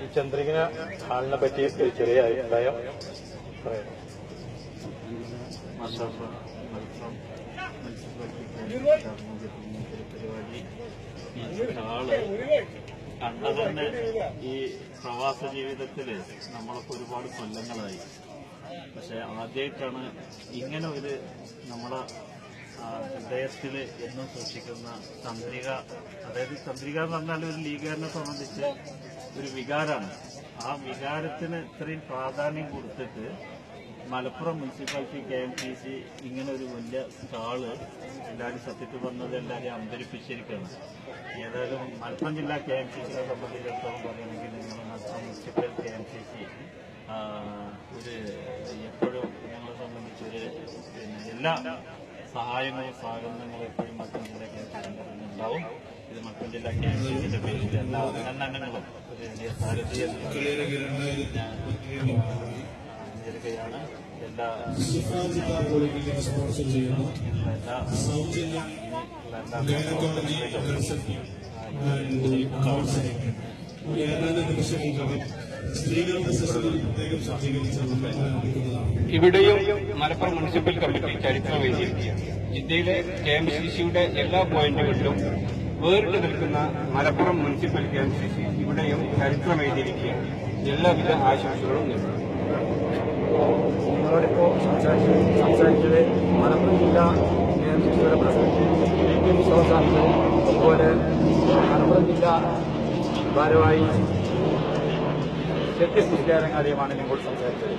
ഈ ചന്ദ്രികന ആളിനെ പറ്റി ഒരു ചെറിയ അഭിപ്രായം പറയാം മാഷാഫ മലപ്പുറം മുനിസിപ്പാലിറ്റി പരിപാടി ഈ ആൾ കണ്ടതന്നെ ഈ പ്രവാസ ജീവിതത്തിൽ നമ്മളൊക്കെ ഒരുപാട് കൊല്ലങ്ങളായി. പക്ഷെ ആദ്യമായിട്ടാണ് ഇങ്ങനെ ഒരു നമ്മളെ ആ, ഹൃദയത്തിൽ എന്നും സൂക്ഷിക്കുന്ന ചന്ദ്രിക അതായത് ചന്ദ്രിക എന്ന് പറഞ്ഞാൽ ഒരു ലീഗുകാരനെ സംബന്ധിച്ച് ഒരു വികാരമാണ്. ആ വികാരത്തിന് ഇത്രയും പ്രാധാന്യം കൊടുത്തിട്ട് Malappuram municipality K M T C ഇങ്ങനെ ഒരു വലിയ സ്റ്റാൾ എല്ലാവരും സത്യത്തിൽ വന്നത് എല്ലാവരെയും അന്തരിപ്പിച്ചിരിക്കുകയാണ് ഏതായാലും മലപ്പുറം ജില്ലാ കെ എം ടി സിനെ സംബന്ധിച്ചിടത്തോളം പറയുകയാണെങ്കിൽ നിങ്ങൾ Malappuram municipal K M T C ഒരു എപ്പോഴും ഞങ്ങളെ സംബന്ധിച്ചൊരു പിന്നെ എല്ലാ സഹായങ്ങളും സഹകരണങ്ങളും എപ്പോഴും മലപ്പുറം ജില്ലാ ഉണ്ടാവും. ഇത് മലപ്പുറം ജില്ലാ കെ എം ടി സിന്റെ പേരിൽ എല്ലാ അഭിനന്ദനങ്ങളും ആചരിക്കുകയാണ് എല്ലാ എല്ലാ കൗൺസിലിംഗ്. ഏതാനും നിമിഷങ്ങൾക്കകം ഇവിടെയും മലപ്പുറം മുനിസിപ്പൽ കമ്മിറ്റി ചരിത്രവേദിയിരിക്കുകയാണ് ജില്ലയിലെ കെ എം സി സിയുടെ എല്ലാ പോയിന്റുകളിലും വേറിട്ട് നിൽക്കുന്ന Malappuram municipal K M C C ഇവിടെയും ചരിത്രവേദിയിരിക്കുകയാണ് എല്ലാവിധ ആശംസകളും നേരുന്നു. നിങ്ങളോടിപ്പോ സംസാരിച്ചത് സംസാരിച്ചത് മലപ്പുറം ജില്ലാ കെ എം സി സിയുടെ പ്രസിഡന്റ് പി കെ വിശ്വാസാണ് അതുപോലെ മലപ്പുറം ജില്ലാ ഭാരവാഹി ശക്തി കാര്യമാണ് നിങ്ങളോട് സംസാരിച്ചത്.